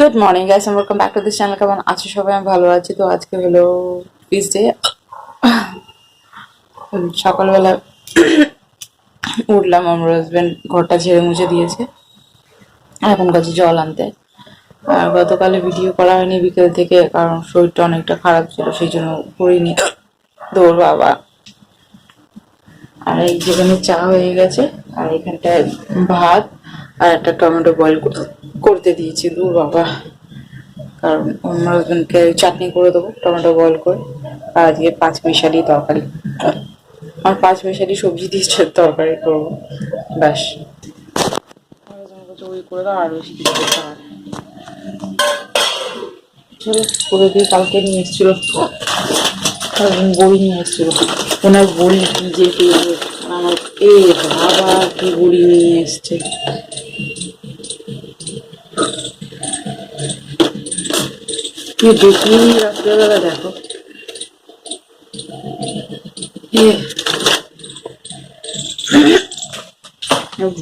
Good morning guys and welcome back to this channel কেমন আছো সবাই? আমি ভালো আছি। তো আজকে হলো ডে সকালবেলা উঠলাম আমার হাজবেন্ড ঘরটা ঝেড়ে মুছে দিয়েছে। এখন কাছে জল আনতে। আর গতকালে ভিডিও করা হয়নি বিকেল থেকে, কারণ শরীরটা অনেকটা খারাপ ছিল, সেই জন্য করিনি। দৌড় বাবা। আর এই যেখানে চা হয়ে গেছে, আর এখানটায় ভাত আর একটা টমেটো বয়েল করতে দিয়েছি দূর বাবা। কারণ অন্য হাজবেন্ডকে চাটনি করে দেবো টমেটো বয়েল করে। আর আজকে পাঁচ মিশালি তরকারি। আর পাঁচ মিশালি সবজি দিয়ে চ- তরকারি করব। ব্যাস। আমার ওই করে দাও আর বেশি কিছু করতে হবে। চলো করে দিয়ে কালকে নিয়ে এসেছিল। বই নিয়ে এসেছিল। ওনার কি যে আমার এ বাবা কি বড়ি নিয়ে এসছে। কি দেখি? রাত্রেবেলা দেখো।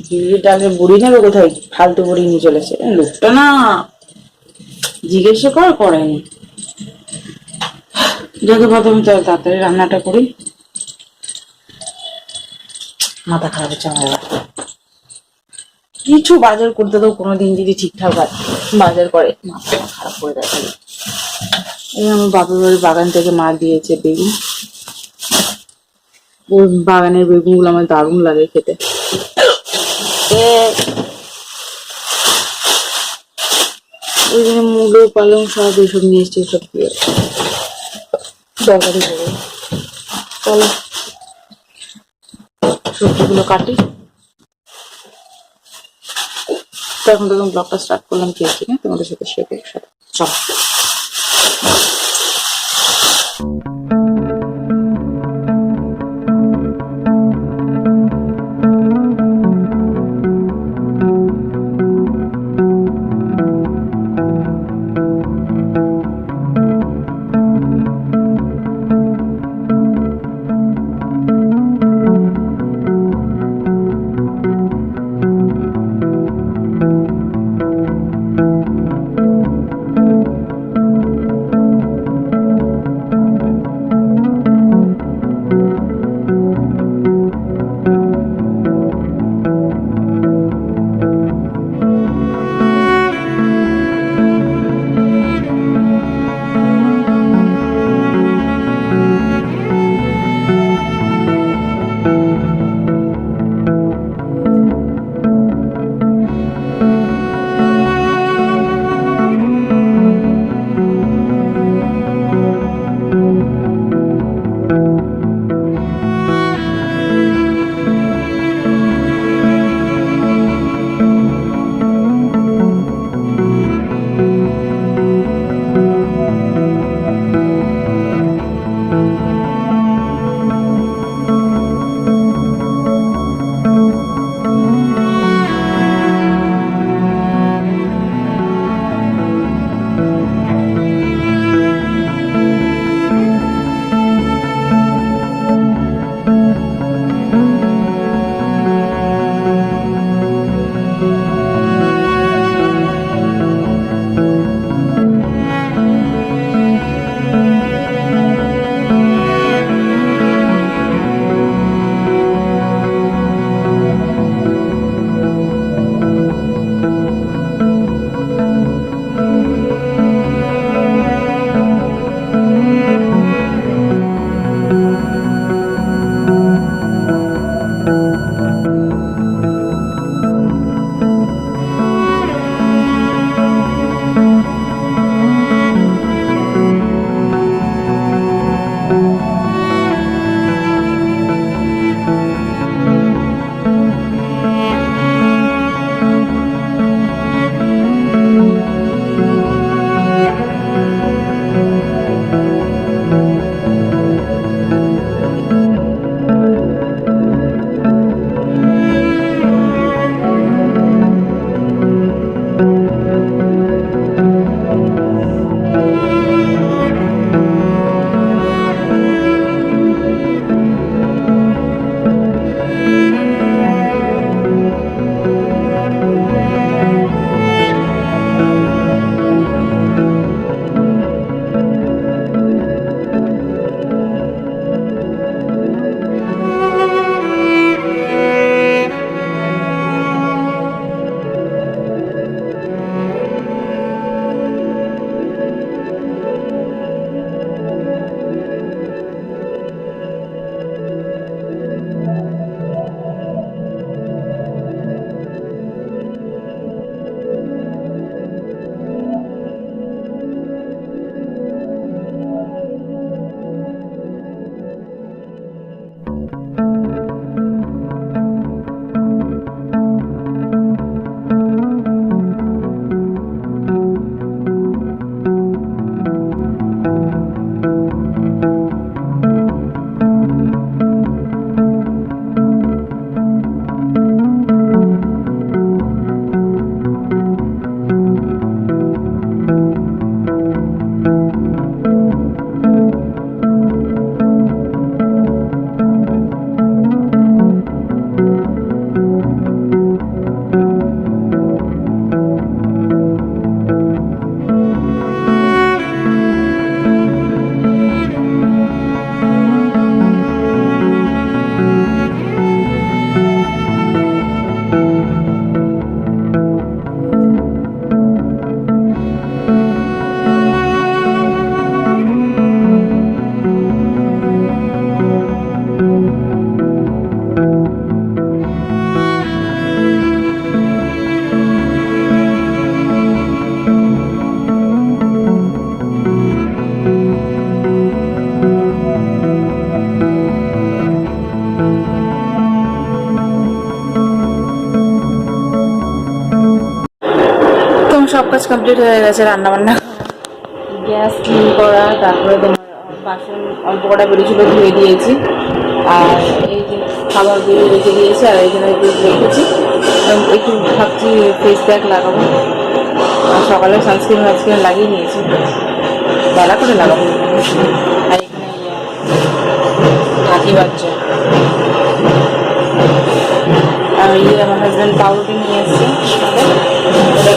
বিড়িটাকে বুড়ি নেবে কোথায়? ফালতু বুড়ি নিয়ে চলেছে লোকটা না জিজ্ঞেসে কর, করেনি। যাকে প্রথমে চল তাড়াতাড়ি রান্নাটা করি। মাথা খারাপ হচ্ছে আমার কিছু বাজার করতে তো কোনোদিন যদি ঠিকঠাক বাজার করে, মাথা খারাপ করে দেয়। এই আমার বাপের বাড়ির বাগান থেকে মা দিয়েছে বেগুন। ওই বাগানের বেগুনগুলো আমার দারুণ লাগে খেতে। ওই জন্য মুলো, পালং সব এসব নিয়ে এসছে সব দিয়ে। তরকারি করব চলো। সবজিগুলো কাটি। তো এখন তো ব্লগটা স্টার্ট করলাম, কি আছে তোমাদের সাথে শেয়ার করি চলো কমপ্লিট হয়ে গেছে রান্না বান্না গ্যাস ক্লিন করা, তারপরে তোমার বাসন, অল্প কটা বেরিয়েছিল ধুয়ে দিয়েছি। আর এই যে খাবার খাবারগুলো রেখে দিয়েছি, আর এখানে একটু রেখেছি। একটু ভাবছি ফেস প্যাক লাগাবো। আর সকালে সানস্ক্রিন ফানস্ক্রিন লাগিয়ে নিয়েছি। বেলা করে লাগাবো। আর এখানে হাতি বাচ্চা। আর ইয়ে আমার হাজব্যান্ড পাউরুটি নিয়ে এসছে।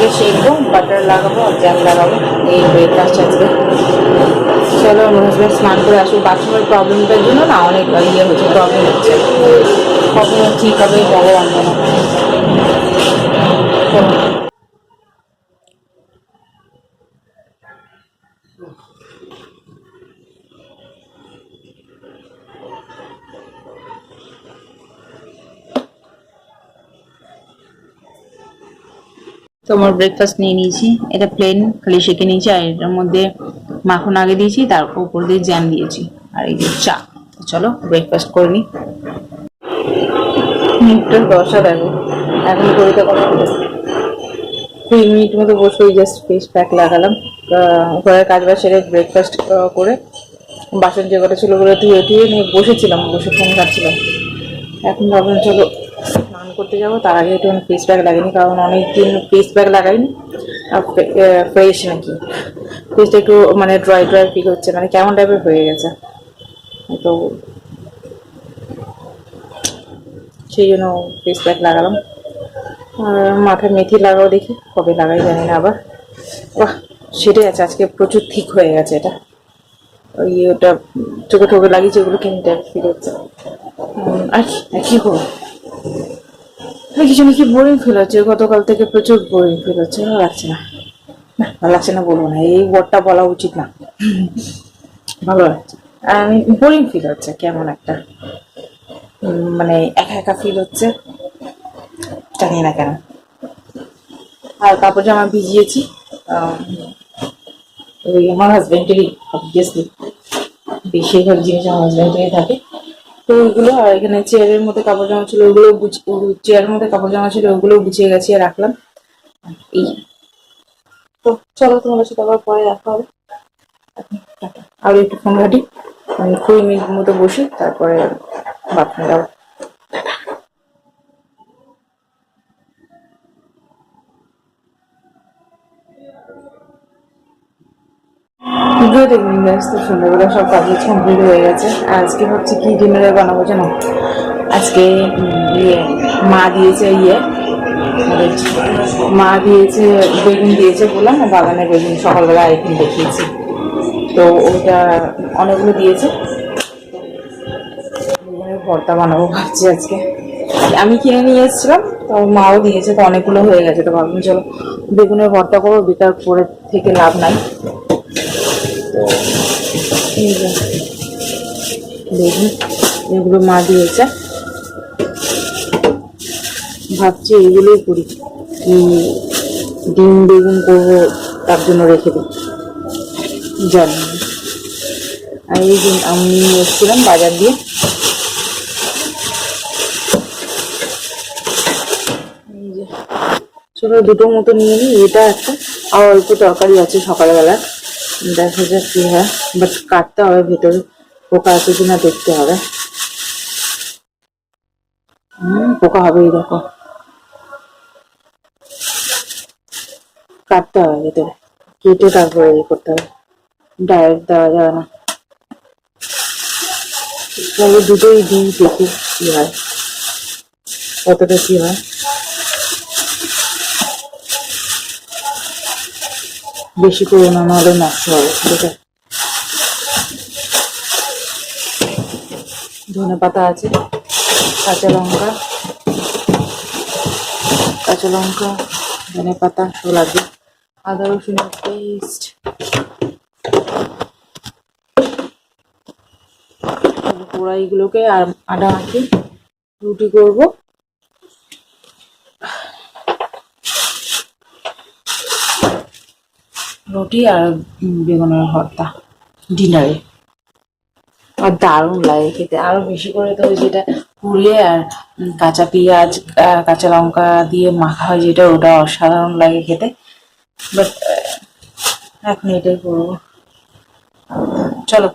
ওটাকে শেখবো বাটার লাগাবো আর জ্যাম লাগাবো, এই ব্রেকফাস্ট আজকে। চলো আমার হাজব্যান্ড স্নান করে আসুক। বাথরুমের প্রবলেমটার জন্য না অনেক ইয়ে হচ্ছে প্রবলেম হচ্ছে। কখনো ঠিক হবে, ভগবান রান্না চলো। তোমার ব্রেকফাস্ট নিয়ে নিয়েছি। এটা প্লেন খালি সেঁকে নিয়েছি আর এটার মধ্যে মাখন আগে দিয়েছি তার উপর দিয়ে জ্যাম দিয়েছি। আর এই যে চা। চলো ব্রেকফাস্ট করে নিই মিনিটটার দশা দেখো। এখন করিতে কথা কুড়ি মিনিট মতো বসে ওই জাস্ট ফেস প্যাক লাগালাম। ঘরের কাজ বাজ সেরে ব্রেকফাস্ট করে বাসন যে কটা ছিল ওগুলো ধুয়ে ধুয়ে নিয়ে বসেছিলাম, বসে ফোন কাটছিলাম এখন ভাবলাম চলো করতে যাব, তার আগে একটু আমি ফেস প্যাক লাগাইনি কারণ অনেকদিন ফেস প্যাক লাগাইনি। ফ্রেশ নাকি? ফেসটা একটু মানে ড্রাই ড্রাই ফিল হচ্ছে মানে কেমন টাইপের হয়ে গেছে। তো সেই জন্য ফেস প্যাক লাগালাম। আর মাথায় মেথি লাগাও দেখি, কবে লাগাই জানি না আবার। বাহ, সেটাই আছে, আজকে প্রচুর ঠিক হয়ে গেছে এটা। ওই ওটা চোখে টোকে লাগিয়েছে, ওগুলো কেমন টাইপ ফিল হচ্ছে। আর কি আর কি করব আর কিছু নাকি বোরিং ফিল হচ্ছে, গতকাল থেকে প্রচুর বোরিং ফিল হচ্ছে, ভালো লাগছে না। ভালো লাগছে না বলব না, এই ওয়ার্ডটা বলা উচিত না। ভালো লাগছে। আমি বোরিং ফিল হচ্ছে, কেমন একটা। মানে একা একা ফিল হচ্ছে, জানি না কেন। আর কাপড় জামা ভিজিয়েছি ওই আমার হাজবেন্ডেরই অবভিয়াসলি বেশিরভাগ জিনিস আমার হাজবেন্ডেরই থাকে। তো ওইগুলো আর এখানে চেয়ারের মধ্যে কাপড় জামা ছিল, ওগুলো চেয়ারের মধ্যে কাপড় জামা ছিল, ওগুলো গুছিয়ে গেছিয়ে রাখলাম। এই। তো চলো তোমাদের সাথে আবার পরে দেখা হবে। আরও একটু ফোন ঘাটি। আমি কুড়ি মিনিট মতো বসি, তারপরে বাথরুম যাব। গুড ইভিনিং গাইস তো সন্ধ্যাবেলা সব কাজ কমপ্লিট হয়ে গেছে। আজকে হচ্ছে কি ডিনারে বানাবো জানো? আজকে ইয়ে মা দিয়েছে ইয়ে মা দিয়েছে বেগুন দিয়েছে বললাম না বাগানে বেগুন সকালবেলা একদিন দেখিয়েছি। তো ওটা অনেকগুলো দিয়েছে। ভর্তা বানাবো ভাবছি আজকে। আমি কিনে নিয়ে এসেছিলাম, তো মাও দিয়েছে, তো অনেকগুলো হয়ে গেছে, তো ভাবলাম চলো বেগুনের ভর্তা করব বেকার করে থেকে লাভ নাই। বেগুন এগুলো মা দিয়েছে। ভাবছি এগুলোই করি। ডিম, বেগুন করব, তার জন্য রেখে দিই। জানি। আর এই দিন আমি এসেছিলাম বাজার দিয়ে। চলো দুটো মতো নিয়ে নিই। এটা একটা, আর অল্প তরকারি আছে সকালবেলা দেখা যাক কি হয়। বাট কাটতে হবে, ভেতরে পোকা আছে কিনা দেখতে হবে। হুম, পোকা হবেই, দেখো। কাটতে হবে ভেতরে। কেটে তারপরে ইয়ে করতে হবে। ডাইরেক্ট দেওয়া যাবে না। তাহলে দুটোই দিই, দেখি কি হয়। কতটা কি হয়। বেশি করে না, নাহলে নষ্ট হবে, ঠিক আছে? ধনে পাতা আছে, কাঁচা লঙ্কা কাঁচা লঙ্কা, ধনে পাতা সব লাগবে আদা রসুনের পেস্ট পোড়াইগুলোকে আর আটা মাখি রুটি করব। রুটি আর বেগুনের ভর্তা ডিনারে। আর দারুণ লাগে খেতে। আরও বেশি করে তো যেটা পুড়িয়ে আর কাঁচা পেঁয়াজ কাঁচা লঙ্কা দিয়ে মাখা হয় যেটা, ওটা অসাধারণ লাগে খেতে। বাট এখন এটাই করব। চলো,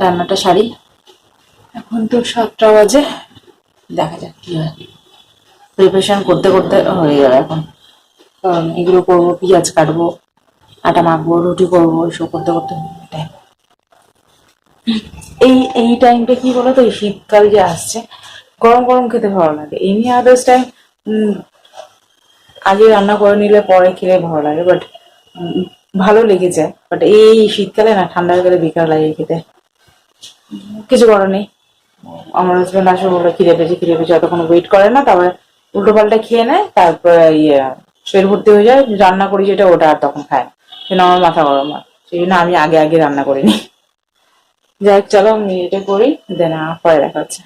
রান্নাটা সারি। এখন তো সাতটা বাজে। দেখা যাক কি হয়। প্রিপারেশন করতে করতে হয়ে যাবে এখন। কারণ এগুলো করব, পেঁয়াজ কাটবো। আটা মাখবো, রুটি করব, এসব করতে করতে। এই এই টাইমটা কি বলতো? এই শীতকাল যে আসছে, গরম গরম খেতে ভালো লাগে। এমনি আদার্স টাইম আগে রান্না করে নিলে পরে খেলে ভালো লাগে বাট ভালো লেগে যায়। বাট এই শীতকালে না ঠান্ডার কালে বেকার লাগে খেতে। কিছু করার নেই। আমার হাজব্যান্ড আসে বলে খিদে পেয়েছে খিদে পেয়েছে। অতক্ষণ ওয়েট করে না, তারপরে উল্টো পাল্টা খেয়ে নেয়, তারপরে ইয়ে শরীর ভর্তি হয়ে যায়, রান্না করি যেটা, ওটা আর তখন খায় না। সেজন্য আমার মাথা গরম হয়। সেই জন্য আমি আগে আগে রান্না করে নিই যাই হোক, চলো আমি এটা করি দেন পরে দেখা হচ্ছে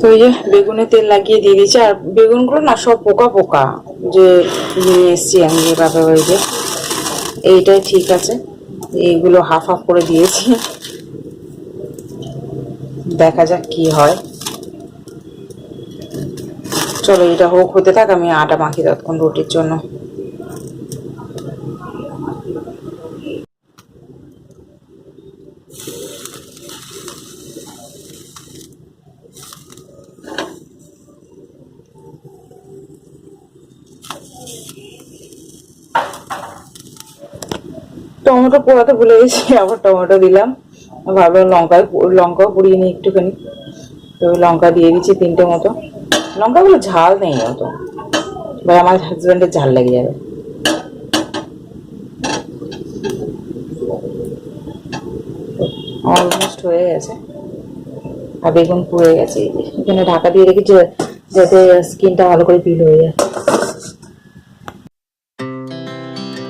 তো এই যে বেগুনে তেল লাগিয়ে দিয়ে দিয়েছি আর বেগুনগুলো না সব পোকা পোকা যে নিয়ে এসছি আমি বাপের বাড়িতে। এইটাই ঠিক আছে এইগুলো হাফ হাফ করে দিয়েছি। দেখা যাক কি হয়। চলো এটা হোক হতে থাক আমি আটা মাখি তৎক্ষণ রুটির জন্য। টমেটো পোড়াতে ভুলে গেছি, আবার টমেটো দিলাম। ভাবলাম লঙ্কা লঙ্কাও পুড়িয়ে নিই একটুখানি। তো লঙ্কা দিয়ে দিচ্ছি তিনটে মতো। লঙ্কাগুলো ঝাল নেই অত। ভাই আমার হাজব্যান্ডের ঝাল লেগে যাবে। অলমোস্ট হয়ে গেছে। আর বেগুন পুড়ে গেছে। এখানে ঢাকা দিয়ে রেখেছি যাতে স্কিনটা ভালো করে পিল হয়ে যায়।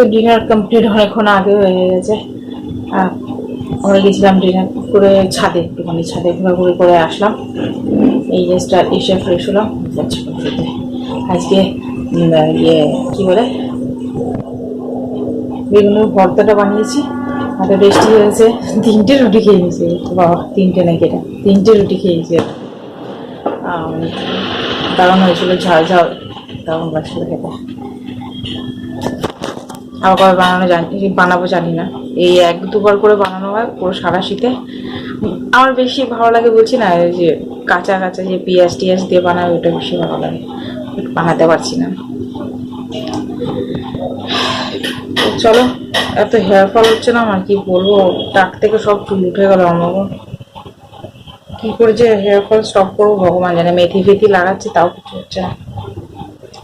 So dinner complete অনেকক্ষণ আগে হয়ে গেছে। আমরা গেছিলাম ডিনার করে ছাদে, একটুখানি ছাদে ঘোরাঘুরি করে আসলাম। এই জাস্টটা এসে ফ্রেশ হলাম আজকে ইয়ে কী বলে? বেগুনের ভর্তাটা বানিয়েছি। এত টেস্টি হয়েছে। তিনটে রুটি খেয়ে নিয়েছি। বাবা তিনটে নাকি এটা? তিনটে রুটি খেয়েছি দারুণ হয়েছিল, ঝাল ঝাল, দারুণ লাগছিল খেতে। আবার কবে বানানো জানি, বানাবো জানি না। এই এক দুবার করে বানানো হয় পুরো সারা শীতে। আমার বেশি ভালো লাগে বলছি না যে কাঁচা কাঁচা যে পেঁয়াজ টিয়াজ দিয়ে বানায়, ওটা বেশি ভালো লাগে। বানাতে পারছি না। চলো, এত হেয়ার ফল হচ্ছে না, আমার কি বলব? টাক থেকে সব চুল উঠে গেল আমার কি করে যে হেয়ার ফল স্টপ করব, ভগবান জানে। মেথি ফেথি লাগাচ্ছি, তাও কিছু হচ্ছে না।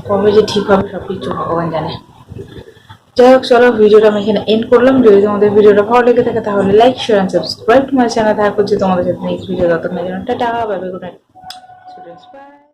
কবে যে ঠিক হবে সব কিছু ভগবান জানে। যাই হোক, চলো, ভিডিওটা আমি এখানে এন্ড করলাম। যদি তোমাদের ভিডিওটা ভালো লেগে থাকে, তাহলে like share and subscribe to channel দেখা করছি তোমাদের সাথে নেক্সট ভিডিও ততক্ষণের জন্য, tata bye good night students bye